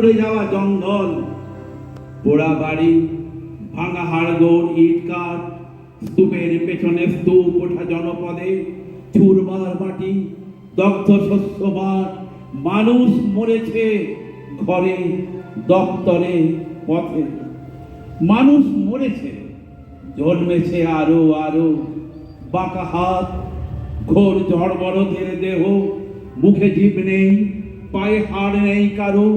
পুড়ে যাওয়া জঙ্গল। পোড়া বাড়ি, ভাঙা হাড়গোড়, ইট কাঠ, স্তূপের পেছনে স্তূপ, ওঠা জনপদে চুরবার মাটি, দগ্ধ শস্য মানুষ মরেছে ঘরে, দপ্তরে, পথে। মানুষ মরেছে, জন্মেছে আরও আরও। বাঁকা হাত, ঘোর জড়বরদের দেহ, মুখে জিভ নেই, পায়ে হাড় নেই কারও।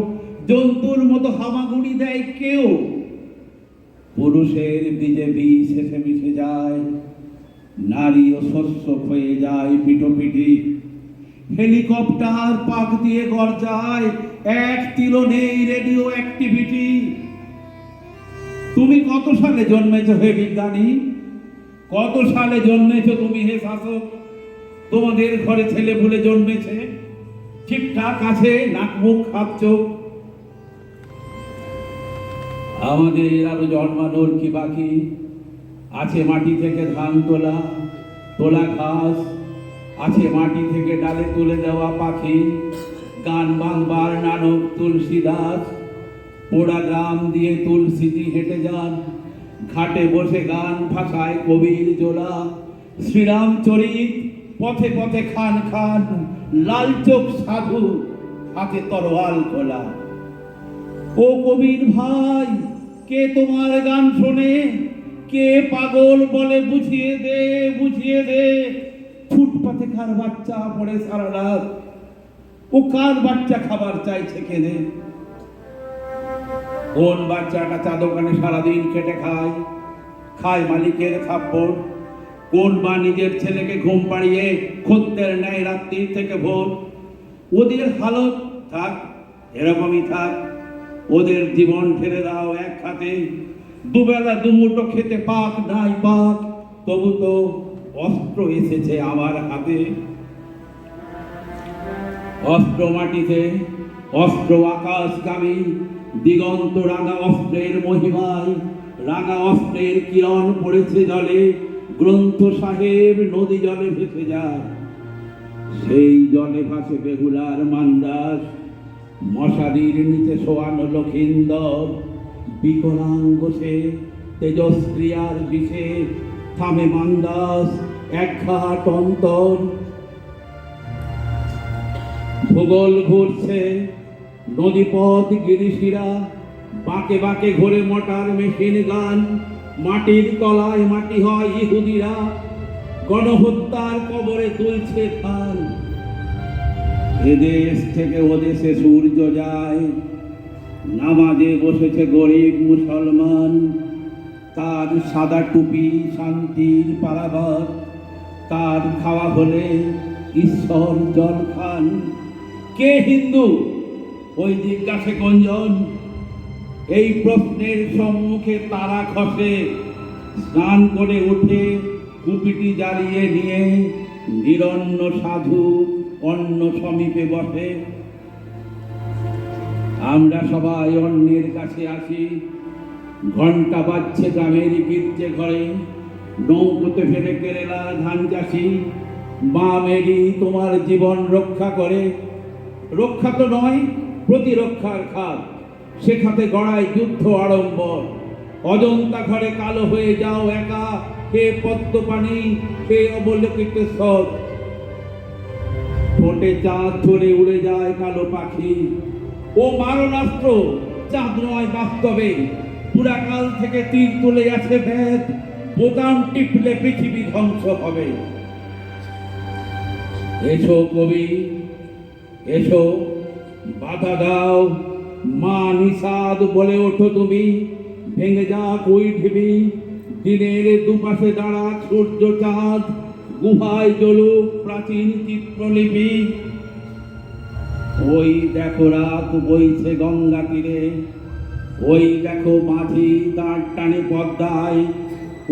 জন্তুর মতো হামাগুড়ি দেয় কেউ। পুরুষের বীজে বীজ শেষে মিশে যায়, নারী ও শস্য হয়ে যায় পিটোপিটি হেলিকপ্টার পাক দিয়ে গর্জায়, এক তিলো নেই রেডিও অ্যাক্টিভিটি। তুমি কত সালে জন্মেছো হে বিজ্ঞানী? কত সালে জন্মেছো তুমি হে শাসক? তোমাদের ঘরে ছেলে ভুলে জন্মেছে। ঠিকঠাক আছে, নাক মুখ, হাত, চোখ। আমাদের আরও জন্মানোর কি বাকি? আছে মাটি থেকে ধান তোলা তোলা ঘাস, আছে মাটি থেকে ডালে তুলে দেওয়া পাখি, গান বাংবার নানক তুলসী দাস পোড়া গ্রাম দিয়ে তুলসীজি হেঁটে যান, ঘাটে বসে গান ভাষায় কবির জোলা শ্রীরামচরিত পথে পথে খান খান, লাল চোখ সাধু, হাতে তরোয়াল খোলা। ও কবির ভাই কে তোমার গান শোনে? কে পাগল বলে বুঝিয়ে দে বুঝিয়ে দে? ফুটপাতে কার বাচ্চা পড়ে সারা রাত? ও কার বাচ্চা খাবার চাইছে কেঁদে কোন বাচ্চাটা চা দোকানে সারাদিন খেটে খায়? খায় মালিকের থাপ্পড়। কোন মা নিজের ছেলেকে ঘুম পাড়িয়ে খদ্দের নেয় রাত্রি থেকে ভোর? ওদের হালত থাক, এরকমই থাক। ওদের জীবন ঠেলে দাও এক হাতে। দুবেলা দুমুটো খেতে পাক, নাই পাক, তবু তো অস্ত্র এসেছে আমার হাতে। অস্ত্র মাটিতে, অস্ত্র আকাশ আকাশগামী, দিগন্ত রাঙা অস্ত্রের মহিমায়, রাঙা অস্ত্রের কিরণ পড়েছে জলে, গ্রন্থ সাহেব নদী জলে ভেসে যায়। সেই জলে ভাসে বেহুলার মান্দাস। মশারির নিচে শোয়ানো লক্ষিন্দর বিকলাঙ্গ সে তেজস্ক্রি আর বিষে থামে মান্দাস এক ঘাট অন্তর। ভূগোল ঘুরছে নদীপথ গিরিশিরা, বাঁকে বাঁকে ঘোরে মোটার মেশিন গান, মাটির তলায় মাটি হয় ইহুদিরা। গণহত্যার কবরে তুলছে খান এদেশ থেকে ওদেশে সূর্য যায়। নামাজে বসেছে গরিব মুসলমান। তার সাদা টুপি, শান্তির পারাবার তার খাওয়া হলে ঈশ্বর জল খান। কে হিন্দু? ওই জিজ্ঞাসে গঞ্জন। এই প্রশ্নের সম্মুখে তারা খসে। স্নান করে উঠে কুপিটি জ্বালিয়ে নিয়ে নিরন্ন সাধু অন্য সমীপে বসে। আমরা সবাই অন্যের কাছে আসি। ঘণ্টা বাজছে গ্রামের গির্জে ঘরে। নৌকোতে ফেলে কেরালা, ধান চাষি। মা মেরি তোমার জীবন রক্ষা করে। রক্ষা তো নয়, প্রতিরক্ষার খাত। সে খাতে গড়ায় যুদ্ধ আড়ম্বর। অজন্তা ঘরে কালো হয়ে যাও একা। হে পদ্ম পানি হে অবলোকিত সব। ঠোঁটে চাঁদ ধরে উড়ে যায় কালো পাখি। ও মারণাস্ত্র, চাঁদ নয় বাস্তবে। পুরাকাল থেকে তীর তুলে আছে ভেদ, বোতাম টিপলে পৃথিবী ধ্বংস হবে। এসো কবি, এসো, বাধা দাও। মা নিষাদ বলে ওঠো তুমি, ভেঙে যা কই ঢিবি। দিনের দুপাশে দাঁড়া সূর্য চাঁদ। গুহায় জ্বলুক প্রাচীন চিত্রলিপি। ওই দেখো রাত বইছে গঙ্গা তীরে। ওই দেখো মাঝি দাঁড় টানে পদ্মায়।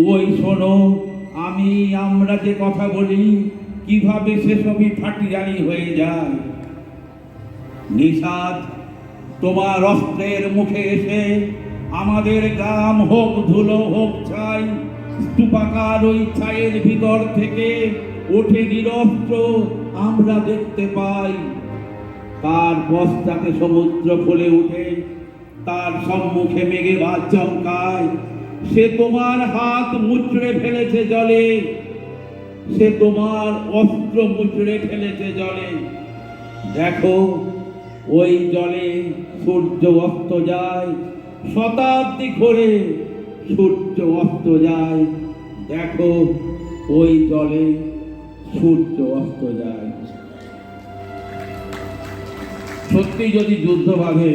ওই শোনো, আমি, আমরা যে কথা বলি, কীভাবে সেসবই ফাটিয়ানি হয়ে যায়? নিষাদ, তোমার অস্ত্রের মুখে এসে আমাদের গ্রাম হোক ধুলো হোক ছাই স্তূপাকার ওই ছায়ের ভিতর থেকে ওঠে নিরস্ত্র আমরা দেখতে পাই। তার পশ্চাতে সমুদ্র ফুলে উঠে, তার সম্মুখে মেঘে বাদ চমকায়। সে তোমার হাত মুচড়ে ফেলেছে জলে, সে তোমার অস্ত্র মুচড়ে ফেলেছে জলে। দেখো, ওই জলে সূর্য অস্ত যায় শতাব্দী ঘোরে। সূর্য অস্ত যায় দেখো ওই জলে সূর্য অস্ত যায়। সত্যি যদি যুদ্ধ বাঁধে